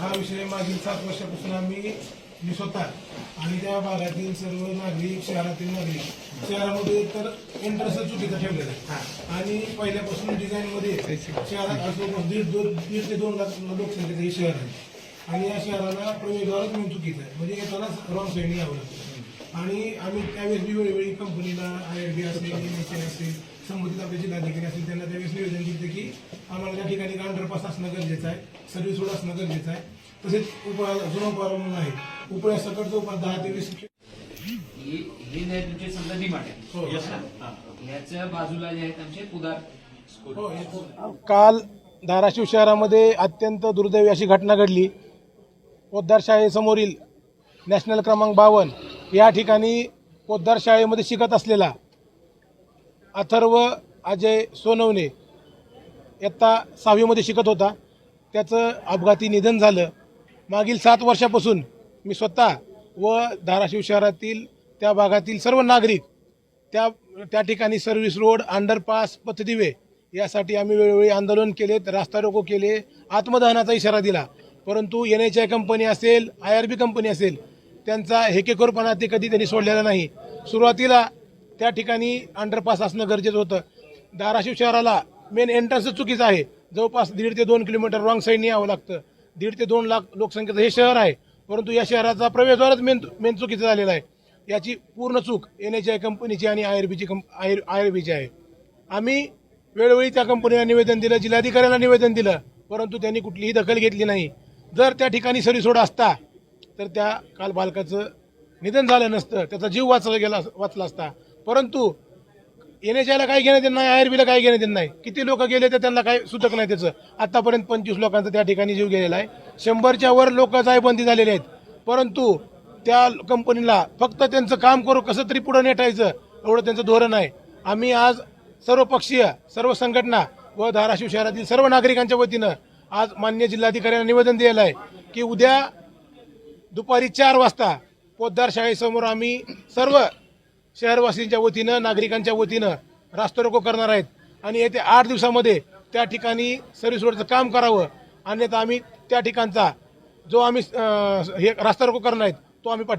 हा विषय मागील सात वर्षापासून आम्ही मी स्वतः आणि त्या भागातील सर्व नागरिक शहरातील नागरिक शहरामध्ये तर एंट्रन्स चुकीचा ठेवलेला आहे. आणि पहिल्यापासून डिझाईन मध्ये शहरात असं दीड दोन दीड ते दोन लाख लोकसंख्येचं हे शहर आहे. आणि या शहराला प्रवेशद्वारच म्हणून चुकीचं आहे. म्हणजे येतानाच रॉंग साईडने यावं लागतं आणि आम्ही त्यावेळेस बी वेळोवेळी कंपनीला आय आर बी असेल एम असेल संबंधित आपले जिल्हाधिकारी असतील त्यांना त्यावेळेस निवेदन दिले की आम्हाला त्या ठिकाणी अंडरपास असणं गरजेचं आहे सर्व्हिस रोड असणं गरजेचं आहे. तसेच उप जुना उपार म्हणून आहे. उपळ्या सकटचं उपार दहा ते वीस ही ही नाही तुमची समजा डिमांड. आहे. ह्याच्या बाजूला जे आहेत आमचे उदार काल धाराशिव शहरामध्ये अत्यंत दुर्दैवी अशी घटना घडली. पोद्दार शाळेसमोरील नॅशनल क्रमांक बावन्न या ठिकाणी पोद्दार शाळेमध्ये शिकत असलेला अथर्व अजय सोनवणे इयत्ता सहावीमध्ये शिकत होता. त्याचं अपघाती निधन झालं. मागील सात वर्षापासून मी स्वतः व धाराशिव शहरातील त्या भागातील सर्व नागरिक त्या त्या ठिकाणी सर्व्हिस रोड अंडरपास पथदिवे यासाठी आम्ही वेळोवेळी आंदोलन केलेत रास्ता रोको केले आत्मदहनाचा इशारा दिला. परंतु एन एच आय कंपनी असेल आय आर बी कंपनी असेल त्यांचा हेकेखोरपणा ते कधी त्यांनी सोडलेला नाही. सुरुवातीला त्या ठिकाणी अंडरपास असणं गरजेचं होतं. धाराशिव शहराला मेन एंट्रन्स चुकीचं आहे. जवळपास दीड ते दोन किलोमीटर रॉंग साईडने यावं लागतं. दीड ते दोन लाख लोकसंख्येचं हे शहर आहे. परंतु या शहराचा प्रवेशद्वारच मेन मेन चुकीचं झालेला आहे. याची पूर्ण चूक एन एच आय कंपनीची आणि आय आर बीची कंप आय आय आर बीची आहे. आम्ही वेळोवेळी त्या कंपनीला निवेदन दिलं जिल्हाधिकाऱ्यांना निवेदन दिलं परंतु त्यांनी कुठलीही दखल घेतली नाही. जर त्या ठिकाणी सरीसोड असता तर त्या काल बालकाचं निधन झालं नसतं त्याचा जीव वाचला गेला वाचला असता. परंतु एन एच आयला काय घेणं देणं नाही आय आर बीला काय घेणं देणं नाही. किती लोक गेले तर त्यांना काय सुचक नाही त्याचं. आतापर्यंत पंचवीस लोकांचा त्या ठिकाणी जीव गेलेला आहे. शंभरच्या वर लोक जायबंदी झालेले आहेत. परंतु त्या कंपनीला फक्त त्यांचं काम करू कसं तरी पुढं नेटायचं एवढं त्यांचं धोरण आहे. आम्ही आज सर्व पक्षीय सर्व संघटना व धाराशिव शहरातील सर्व नागरिकांच्या वतीनं आज मान्य जिल्हाधिकाऱ्यांना निवेदन दिलेलं आहे की उद्या दुपारी चार वाजता पोद्दार शाळेसमोर आम्ही सर्व शहरवासींच्या वतीनं नागरिकांच्या वतीनं रास्तरोको करणार आहेत. आणि येत्या आठ दिवसामध्ये त्या ठिकाणी सर्व्हिस रोडचं काम करावं. अन्यथा आम्ही त्या ठिकाणचा जो आम्ही हे रास्ता रोको करणार आहेत तो आम्ही पाठिंबा